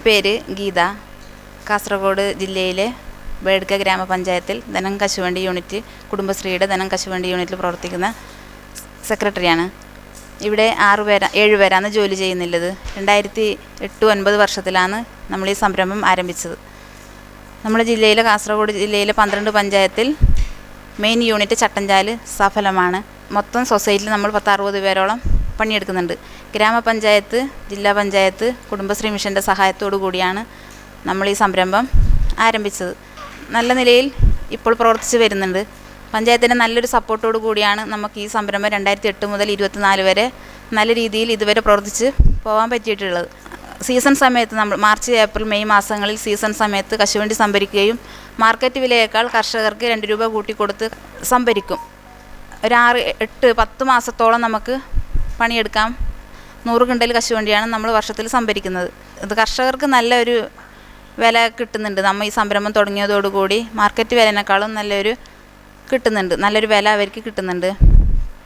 എന്റെ പേര് ഗീത. കാസർഗോഡ് ജില്ലയിലെ ബേഡ്ക ഗ്രാമപഞ്ചായത്തിൽ ധനം കശുവണ്ടി യൂണിറ്റ് കുടുംബശ്രീയുടെ ധനം കശുവണ്ടി യൂണിറ്റിൽ പ്രവർത്തിക്കുന്ന സെക്രട്ടറിയാണ്. ഇവിടെ ആറു പേരാ ഏഴ് പേരാണ് ജോലി ചെയ്യുന്നുള്ളത്. രണ്ടായിരത്തി എട്ട് ഒൻപത് വർഷത്തിലാണ് നമ്മൾ ഈ സംരംഭം ആരംഭിച്ചത്. നമ്മുടെ ജില്ലയിലെ കാസർഗോഡ് ജില്ലയിലെ പന്ത്രണ്ട് പഞ്ചായത്തിൽ മെയിൻ യൂണിറ്റ് ചട്ടഞ്ചാൽ സഫലമാണ്. മൊത്തം സൊസൈറ്റിയിൽ നമ്മൾ പത്തറുപത് പേരോളം പണിയെടുക്കുന്നുണ്ട്. ഗ്രാമപഞ്ചായത്ത് ജില്ലാ പഞ്ചായത്ത് കുടുംബശ്രീ മിഷന്റെ സഹായത്തോടു കൂടിയാണ് നമ്മൾ ഈ സംരംഭം ആരംഭിച്ചത്. നല്ല നിലയിൽ ഇപ്പോൾ പ്രവർത്തിച്ച് വരുന്നുണ്ട്. പഞ്ചായത്തിന്റെ നല്ലൊരു സപ്പോർട്ടോടു കൂടിയാണ് നമുക്ക് ഈ സംരംഭം രണ്ടായിരത്തി എട്ട് മുതൽ ഇരുപത്തിനാല് വരെ നല്ല രീതിയിൽ ഇതുവരെ പ്രവർത്തിച്ച് പോകാൻ പറ്റിയിട്ടുള്ളത്. സീസൺ സമയത്ത് നമ്മൾ മാർച്ച് ഏപ്രിൽ മെയ് മാസങ്ങളിൽ സീസൺ സമയത്ത് കശുവണ്ടി സംഭരിക്കുകയും മാർക്കറ്റ് വിലയേക്കാൾ കർഷകർക്ക് രണ്ട് രൂപ കൂട്ടിക്കൊടുത്ത് സംഭരിക്കും. ഒരു ആറ് എട്ട് പത്ത് മാസത്തോളം നമുക്ക് പണിയെടുക്കാം. നൂറ് കിണ്ടൽ കശുവണ്ടിയാണ് നമ്മൾ വർഷത്തിൽ സംഭരിക്കുന്നത്. ഇത് കർഷകർക്ക് നല്ലൊരു വില കിട്ടുന്നുണ്ട്. നമ്മൾ ഈ സംരംഭം തുടങ്ങിയതോടുകൂടി മാർക്കറ്റ് വിലനേക്കാളും നല്ലൊരു കിട്ടുന്നുണ്ട്. നല്ലൊരു വില അവർക്ക് കിട്ടുന്നുണ്ട്.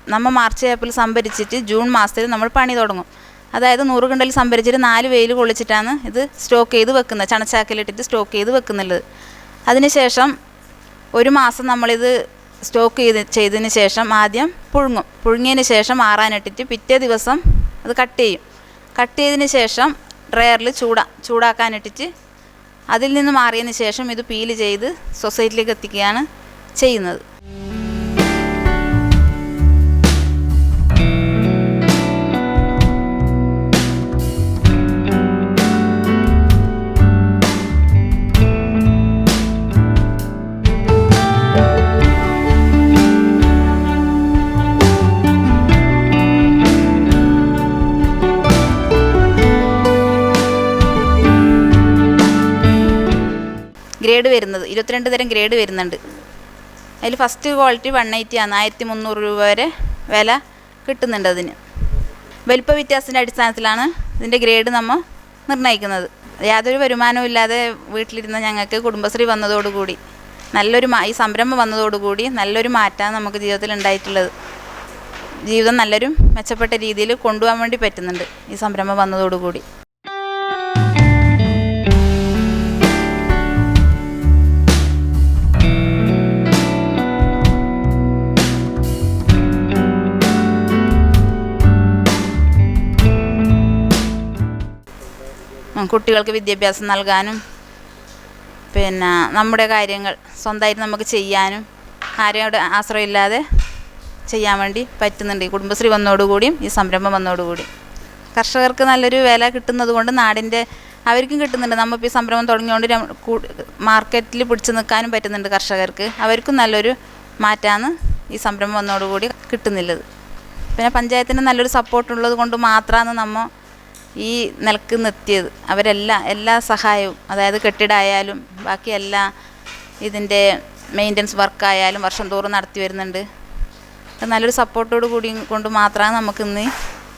നമ്മൾ മാർച്ച് ഏപ്രിൽ സംഭരിച്ചിട്ട് ജൂൺ മാസത്തിൽ നമ്മൾ പണി തുടങ്ങും. അതായത് നൂറ് കിണ്ടൽ സംഭരിച്ചിട്ട് നാല് വെയിൽ കൊള്ളിച്ചിട്ടാണ് ഇത് സ്റ്റോക്ക് ചെയ്ത് വെക്കുന്നത്. ചണച്ചാക്കിലിട്ടിട്ട് സ്റ്റോക്ക് ചെയ്ത് വെക്കുന്നുള്ളത്. അതിനുശേഷം ഒരു മാസം നമ്മളിത് സ്റ്റോക്ക് ചെയ്ത് ചെയ്തതിന് ശേഷം ആദ്യം പുഴുങ്ങും. പുഴുങ്ങിയതിന് ശേഷം ആറാനിട്ടിട്ട് പിറ്റേ ദിവസം അത് കട്ട് ചെയ്യും. കട്ട് ചെയ്തതിന് ശേഷം ഡ്രയറിൽ ചൂടാ ചൂടാക്കാനിട്ടിട്ട് അതിൽ നിന്ന് മാറിയതിന് ശേഷം ഇത് പീൽ ചെയ്ത് സൊസൈറ്റിയിലേക്ക് എത്തിക്കുകയാണ് ചെയ്യുന്നത്. ഗ്രേഡ് വരുന്നത്. ഇരുപത്തിരണ്ട് തരം ഗ്രേഡ് വരുന്നുണ്ട്. അതിൽ ഫസ്റ്റ് ക്വാളിറ്റി വൺ എയ്റ്റി ആണ്. ആയിരത്തി മുന്നൂറ് രൂപ വരെ വില കിട്ടുന്നുണ്ട് അതിന്. വലിപ്പ വ്യത്യാസത്തിന്റെ അടിസ്ഥാനത്തിലാണ് ഇതിന്റെ ഗ്രേഡ് നമ്മൾ നിർണയിക്കുന്നത്. യാതൊരു വരുമാനവും ഇല്ലാതെ വീട്ടിലിരുന്ന ഞങ്ങൾക്ക് കുടുംബശ്രീ വന്നതോടുകൂടി നല്ലൊരു ഈ സംരംഭം വന്നതോടുകൂടി നല്ലൊരു മാറ്റമാണ് നമുക്ക് ജീവിതത്തിൽ ഉണ്ടായിട്ടുള്ളത്. ജീവിതം നല്ലൊരു മെച്ചപ്പെട്ട രീതിയിൽ കൊണ്ടുപോകാൻ വേണ്ടി പറ്റുന്നുണ്ട് ഈ സംരംഭം വന്നതോടുകൂടി കുട്ടികൾക്ക് വിദ്യാഭ്യാസം നൽകാനും പിന്നെ നമ്മുടെ കാര്യങ്ങൾ സ്വന്തമായിട്ട് നമുക്ക് ചെയ്യാനും ആരോട് ആശ്രയമില്ലാതെ ചെയ്യാൻ വേണ്ടി പറ്റുന്നുണ്ട്. ഈ കുടുംബശ്രീ വന്നതോടുകൂടിയും ഈ സംരംഭം വന്നതോടുകൂടി കർഷകർക്ക് നല്ലൊരു വില കിട്ടുന്നത് കൊണ്ട് നാടിന്റെ അവർക്കും കിട്ടുന്നുണ്ട്. നമ്മളിപ്പോൾ ഈ സംരംഭം തുടങ്ങിയോണ്ട് മാർക്കറ്റിൽ പിടിച്ചു നിൽക്കാനും പറ്റുന്നുണ്ട് കർഷകർക്ക്. അവർക്കും നല്ലൊരു മാറ്റമാണ് ഈ സംരംഭം വന്നതോടുകൂടി കിട്ടുന്നുള്ളത്. പിന്നെ പഞ്ചായത്തിന് നല്ലൊരു സപ്പോർട്ട് ഉള്ളത് കൊണ്ട് മാത്രമാണ് നമ്മൾ ഈ നിലയ്ക്ക് നിർത്തിയത്. അവരെല്ലാം എല്ലാ സഹായവും അതായത് കെട്ടിടമായാലും ബാക്കി എല്ലാ ഇതിന്റെ മെയിന്റനൻസ് വർക്കായാലും വർഷം തോറും നടത്തി വരുന്നുണ്ട്. നല്ലൊരു സപ്പോർട്ടോട് കൂടി കൊണ്ട് മാത്രമാണ് നമുക്കിന്ന്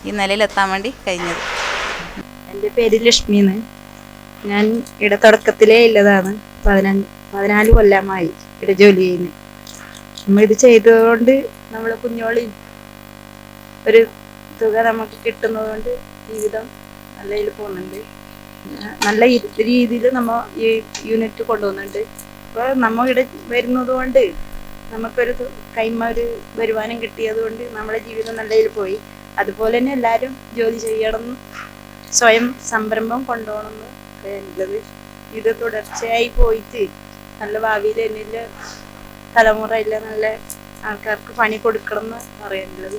ഈ നിലയിലെത്താൻ വേണ്ടി കഴിഞ്ഞത്. എന്റെ പേര് ലക്ഷ്മി എന്ന്. ഞാൻ ഇവിടെ തുടക്കത്തിലേ ഉള്ളതാണ്. പതിനഞ്ച് പതിനാല് കൊല്ലമായി ഇവിടെ ജോലി ചെയ്യുന്നു. നമ്മൾ ഇത് ചെയ്തതുകൊണ്ട് നമ്മളെ കുഞ്ഞോളി ഒരു തുക നമുക്ക് കിട്ടുന്നതുകൊണ്ട് ജീവിതം നല്ല പോകുന്നുണ്ട്. നല്ല രീതിയിൽ നമ്മൾ ഈ യൂണിറ്റ് കൊണ്ടുപോകുന്നുണ്ട് അപ്പോൾ നമ്മ ഇവിടെ വരുന്നത് കൊണ്ട് നമുക്കൊരു കൈമ ഒരു വരുമാനം കിട്ടിയത് കൊണ്ട് നമ്മുടെ ജീവിതം നല്ല പോയി. അതുപോലെ തന്നെ എല്ലാവരും ജോലി ചെയ്യണം സ്വയം സംരംഭം കൊണ്ടുപോകണമെന്ന് എന്നുള്ളത് ഇത് തുടർച്ചയായി പോയിട്ട് നല്ല ഭാവിയിൽ എന്നിലെ തലമുറയിലെ നല്ല ആൾക്കാർക്ക് പണി കൊടുക്കണം എന്ന് പറയുന്നത്